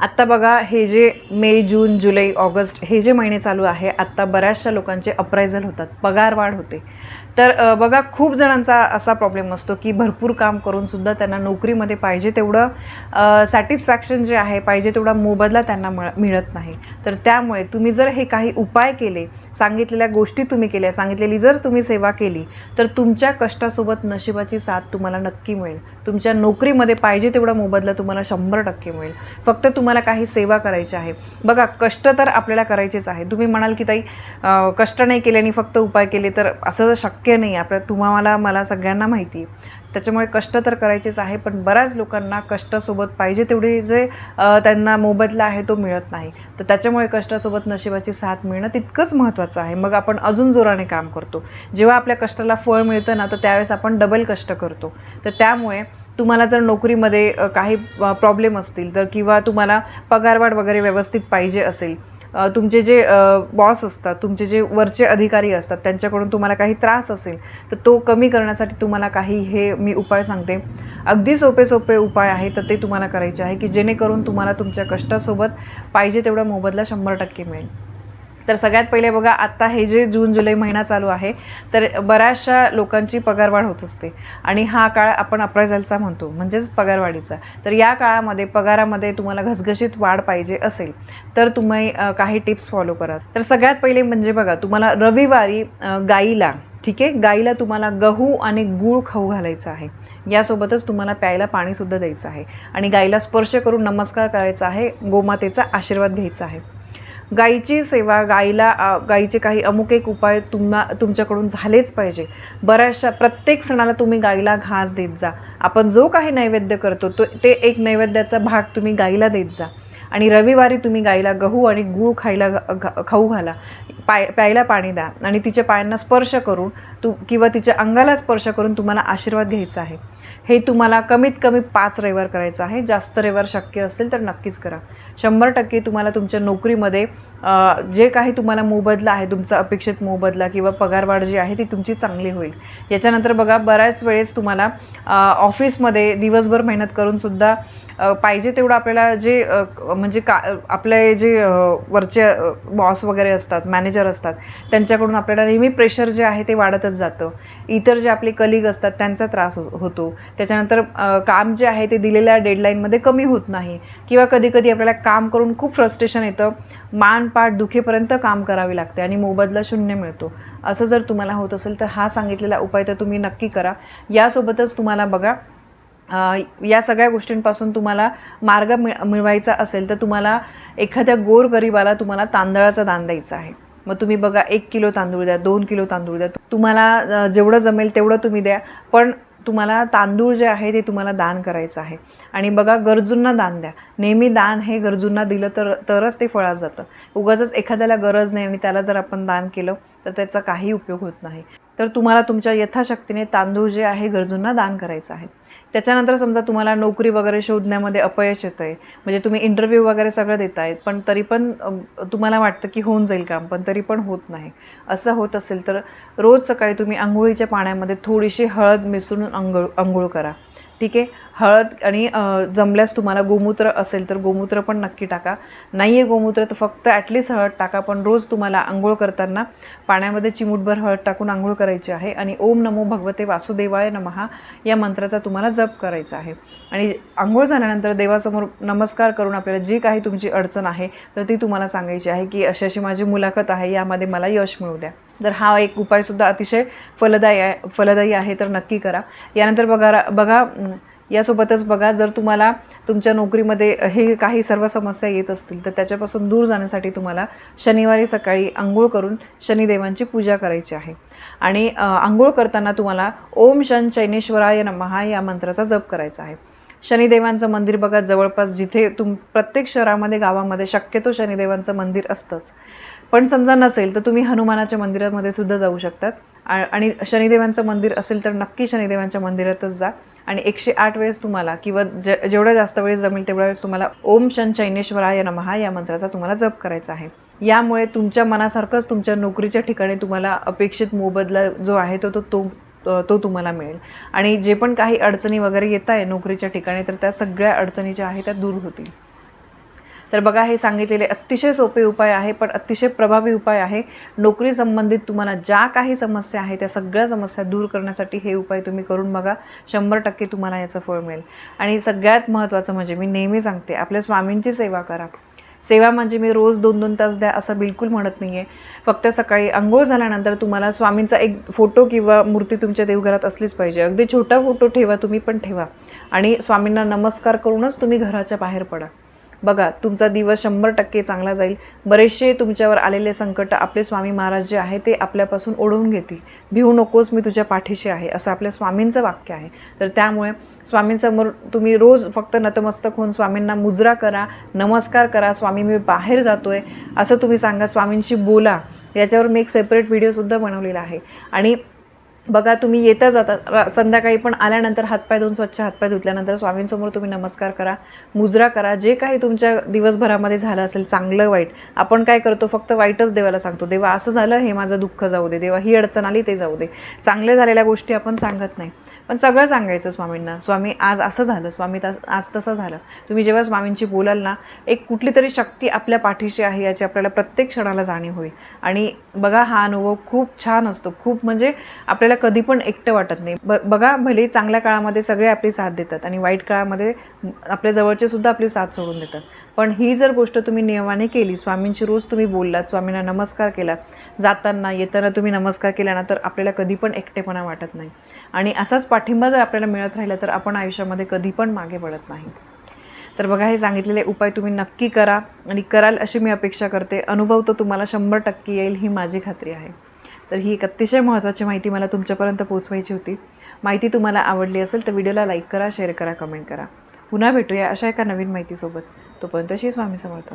आत्ता बघा हे जे मे जून जुलै ऑगस्ट हे जे महिने चालू आहे आत्ता बऱ्याचशा लोकांचे अप्रायझल होतात पगारवाढ होते. तर बघा खूप जणांचा असा प्रॉब्लेम असतो की भरपूर काम करूनसुद्धा त्यांना नोकरीमध्ये पाहिजे तेवढं सॅटिस्फॅक्शन जे आहे पाहिजे तेवढा मोबदला त्यांना मिळत नाही. तर त्यामुळे तुम्ही जर हे काही उपाय केले सांगितलेल्या गोष्टी तुम्ही केल्या सांगितलेली जर तुम्ही सेवा केली तर तुमच्या कष्टासोबत नशिबाची साथ तुम्हाला नक्की मिळेल. तुमच्या नोकरीमध्ये पाहिजे तेवढा मोबदला तुम्हाला शंभर टक्के मिळेल. फक्त तुम्हाला काही सेवा करायची आहे. बघा कष्ट तर आपल्याला करायचेच आहे. तुम्ही म्हणाल की ताई कष्ट नाही केले आणि फक्त उपाय केले तर असं शक्य नाही आपल्या तुम्हाला मला सगळ्यांना माहिती आहे. त्याच्यामुळे कष्ट तर करायचेच आहे पण बऱ्याच लोकांना कष्टासोबत पाहिजे तेवढी जे त्यांना मोबदला आहे तो मिळत नाही. तर त्याच्यामुळे कष्टासोबत नशिबाची साथ मिळणं तितकंच महत्त्वाचं आहे. मग आपण अजून जोराने काम करतो. जेव्हा आपल्या कष्टाला फळ मिळतं ना तर त्यावेळेस आपण डबल कष्ट करतो. तर त्यामुळे तुम्हाला जर नोकरीमध्ये काही प्रॉब्लेम असतील तर किंवा तुम्हाला पगारवाढ वगैरे व्यवस्थित पाहिजे असेल तुमचे जे बॉस असतात तुमचे जे वरचे अधिकारी असतात त्यांच्याकडून तुम्हाला काही त्रास असेल तर तो कमी करण्यासाठी तुम्हाला काही हे मी उपाय सांगते. अगदी सोपे सोपे उपाय आहे तर ते तुम्हाला करायचे आहे की जेणेकरून तुम्हाला तुमच्या कष्टासोबत पाहिजे तेवढा मोबदला शंभर टक्के मिळेल. तर सगळ्यात पहिले बघा आत्ता हे जे जून जुलै महिना चालू आहे तर बऱ्याचशा लोकांची पगारवाढ होत असते. आणि हा काळ आपण अप्रायझलचा म्हणतो म्हणजेच पगारवाढीचा. तर या काळामध्ये पगारामध्ये तुम्हाला घसघशीत वाढ पाहिजे असेल तर तुम्ही काही टिप्स फॉलो करा. तर सगळ्यात पहिले म्हणजे बघा तुम्हाला रविवारी गाईला ठीक आहे गाईला तुम्हाला गहू आणि गूळ खाऊ घालायचा आहे. यासोबतच तुम्हाला प्यायला पाणीसुद्धा द्यायचं आहे. आणि गाईला स्पर्श करून नमस्कार करायचा आहे गोमातेचा आशीर्वाद घ्यायचा आहे. गाईची सेवा गाईला गाईचे काही अमुक एक उपाय तुम्हा तुमच्याकडून झालेच पाहिजे. बऱ्याचशा प्रत्येक सणाला तुम्ही गाईला घास देत जा. आपण जो काही नैवेद्य करतो तो ते एक नैवेद्याचा भाग तुम्ही गाईला देत जा. आणि रविवारी तुम्ही गाईला गहू आणि गूळ खायला घ- खाऊ घाला. पाय प्यायला पाणी द्या आणि तिच्या पायांना स्पर्श करून तू किंवा तिच्या अंगाला स्पर्श करून तुम्हाला आशीर्वाद घ्यायचा आहे. हे तुम्हाला कमीत कमी पाच रविवार करायचं आहे. जास्त रविवार शक्य असेल तर नक्कीच करा. शंभर टक्के तुम्हाला तुमच्या नोकरीमध्ये जे काही तुम्हाला मोबदला आहे तुमचा अपेक्षित मोबदला किंवा पगारवाढ जी आहे ती तुमची चांगली होईल. याच्यानंतर बघा बऱ्याच वेळेस तुम्हाला ऑफिसमध्ये दिवसभर मेहनत करूनसुद्धा पाहिजे तेवढं आपल्याला जे म्हणजे का आपले जे वरचे बॉस वगैरे असतात मॅनेजर असतात त्यांच्याकडून आपल्याला नेहमी प्रेशर जे आहे ते वाढतच जातं. इतर जे आपले कलिग असतात त्यांचा त्रास हो होतो. त्याच्यानंतर काम जे आहे ते दिलेल्या डेडलाईनमध्ये कमी होत नाही. किंवा कधीकधी आपल्याला काम करून खूप फ्रस्ट्रेशन येतं. मान पाठ दुखेपर्यंत काम करावे लागते आणि मोबदला शून्य मिळतो. असं जर तुम्हाला होत असेल तर हा सांगितलेला उपाय तर तुम्ही नक्की करा. यासोबतच तुम्हाला बघा या सगळ्या गोष्टींपासून तुम्हाला मार्ग मिळ मिळवायचा असेल तर तुम्हाला एखाद्या गोरगरिबाला तुम्हाला तांदळाचं दान द्यायचं आहे. मग तुम्ही बघा एक किलो तांदूळ द्या दोन किलो तांदूळ द्या. तुम्हाला जेवढं जमेल तेवढं तुम्ही द्या. पण तुम्हाला तांदूळ जे आहे ते तुम्हाला दान करायचं आहे. आणि बघा गरजूंना दान द्या. नेहमी दान हे गरजूंना दिलं तर तरच ते फळा जातं. उगाचच एखाद्याला गरज नाही आणि त्याला जर आपण दान केलं तर त्याचा काही उपयोग होत नाही. तर तुम्हाला तुमच्या यथाशक्तीने तांदूळ जे आहे गरजूंना दान करायचं आहे. त्याच्यानंतर समजा तुम्हाला नोकरी वगैरे शोधण्यामध्ये अपयश येतं आहे म्हणजे तुम्ही इंटरव्ह्यू वगैरे सगळं देत आहेत पण तरी पण तुम्हाला वाटतं की होऊन जाईल काम पण तरी पण होत नाही. असं होत असेल तर रोज सकाळी तुम्ही आंघोळीच्या पाण्यामध्ये थोडीशी हळद मिसळून अंघोळ आंघोळ करा. ठीक आहे? हळद आणि जमल्यास तुम्हाला गोमूत्र असेल तर गोमूत्र पण नक्की टाका. नाही आहे गोमूत्र तर फक्त ॲटलीस्ट हळद टाका पण रोज तुम्हाला आंघोळ करताना पाण्यामध्ये चिमूटभर हळद टाकून आंघोळ करायची आहे आणि ओम नमो भगवते वासुदेवाय नमहा या मंत्राचा तुम्हाला जप करायचा आहे. आणि आंघोळ झाल्यानंतर देवासमोर नमस्कार करून आपल्याला जी काही तुमची अडचण आहे तर ती तुम्हाला सांगायची आहे की अशी अशी माझी मुलाखत आहे यामध्ये मला यश मिळू द्या. तर हा एक उपायसुद्धा अतिशय फलदायी आहे फलदायी आहे तर नक्की करा. यानंतर बघा बघा यासोबतच बघा जर तुम्हाला तुमच्या नोकरीमध्ये हे काही सर्व समस्या येत असतील तर त्याच्यापासून दूर जाण्यासाठी तुम्हाला शनिवारी सकाळी आंघोळ करून शनिदेवांची पूजा करायची आहे. आणि आंघोळ करताना तुम्हाला ओम शन चैनेश्वराय नमहा या मंत्राचा जप करायचा आहे. शनिदेवांचं मंदिर बघा जवळपास जिथे तुम प्रत्येक शहरामध्ये गावामध्ये शक्यतो शनिदेवांचं मंदिर असतंच. पण समजा नसेल तर तुम्ही हनुमानाच्या मंदिरामध्ये सुद्धा जाऊ शकतात. आणि शनिदेवांचं मंदिर असेल तर नक्की शनिदेवांच्या मंदिरातच जा. आणि एकशे आठ वेळेस तुम्हाला किंवा जे जेवढ्या जास्त वेळेस जमेल तेवढ्या वेळेस तुम्हाला ओम शन चैनेश्वराय नमहा या मंत्राचा तुम्हाला जप करायचा आहे. यामुळे तुमच्या मनासारखंच तुमच्या नोकरीच्या ठिकाणी तुम्हाला अपेक्षित मोबदला जो आहे तो तो तो तो तुम्हाला मिळेल. आणि जे पण काही अडचणी वगैरे येत आहे नोकरीच्या ठिकाणी तर त्या सगळ्या अडचणी ज्या आहेत त्या दूर होतील. तर बघा हे सांगितलेले अतिशय सोपे उपाय आहे पण अतिशय प्रभावी उपाय आहे. नोकरी संबंधित तुम्हाला ज्या काही समस्या आहे त्या सगळ्या समस्या दूर करण्यासाठी हे उपाय तुम्ही करून बघा. शंभर टक्के तुम्हाला याचं फळ मिळेल. आणि सगळ्यात महत्त्वाचं म्हणजे मी नेहमी सांगते आपल्या स्वामींची सेवा करा. सेवा म्हणजे मी रोज दोन दोन तास द्या असं बिलकुल म्हणत नाही आहे फक्त सकाळी आंघोळ झाल्यानंतर तुम्हाला स्वामींचा एक फोटो किंवा मूर्ती तुमच्या देवघरात असलीच पाहिजे. अगदी छोटा फोटो ठेवा तुम्ही पण ठेवा. आणि स्वामींना नमस्कार करूनच तुम्ही घराच्या बाहेर पडा. बघा तुमचा दिवस शंभर टक्के चांगला जाईल. बरेचसे तुमच्यावर आलेले संकट आपले स्वामी महाराज जे आहे ते आपल्यापासून ओढवून घेतील. भिवू नकोस मी तुझ्या पाठीशी आहे असं आपल्या स्वामींचं वाक्य आहे. तर त्यामुळे स्वामींसमोर तुम्ही रोज फक्त नतमस्तक होऊन स्वामींना मुजरा करा नमस्कार करा स्वामी मी बाहेर जातो आहे असं तुम्ही सांगा स्वामींशी बोला. याच्यावर मी एक सेपरेट व्हिडिओसुद्धा बनवलेला आहे. आणि बघा तुम्ही येता जाता संध्याकाळी पण आल्यानंतर हातपाय धुवून स्वच्छ हातपाय धुतल्यानंतर स्वामींसमोर तुम्ही नमस्कार करा मुजरा करा जे काही तुमच्या दिवसभरामध्ये झालं असेल चांगलं वाईट आपण काय करतो फक्त वाईटच देवाला सांगतो देवा असं झालं हे माझं दुःख जाऊ दे देवा ही अडचण आली ते जाऊ दे. चांगल्या झालेल्या गोष्टी आपण सांगत नाही. पण सगळं सांगायचं स्वामींना. स्वामी आज असं झालं स्वामी तस आज तसं झालं. तुम्ही जेव्हा स्वामींची बोलाल ना एक कुठली तरी शक्ती आपल्या पाठीशी आहे याची आपल्याला प्रत्येक क्षणाला जाणीव होईल. आणि बघा हा अनुभव खूप छान असतो. खूप म्हणजे आपल्याला कधी पण एकटं वाटत नाही. ब बघा भले चांगल्या काळामध्ये सगळे आपली साथ देतात आणि वाईट काळामध्ये आपल्या जवळचे सुद्धा आपली साथ सोडून देतात. पण ही जर गोष्ट तुम्ही नियमाने केली स्वामींची रोज तुम्ही बोललात स्वामींना नमस्कार केलात जाताना येताना तुम्ही नमस्कार केला ना तर आपल्याला कधी पण एकटेपणा वाटत नाही. आणि असाच पाठिंबा जर आपल्याला मिळत राहिला तर आपण आयुष्यामध्ये कधी पण मागे पडत नाही. तर बघा हे सांगितलेले उपाय तुम्ही नक्की करा आणि कराल अशी मी अपेक्षा करते. अनुभव तो तुम्हाला शंभर टक्के येईल ही माझी खात्री आहे. तर ही एक अतिशय महत्त्वाची माहिती मला तुमच्यापर्यंत पोचवायची होती. माहिती तुम्हाला आवडली असेल तर व्हिडिओला लाईक करा शेअर करा कमेंट करा. पुन्हा भेटूया अशा एका नवीन माहितीसोबत. तोपर्यंत श्री स्वामी समर्थ.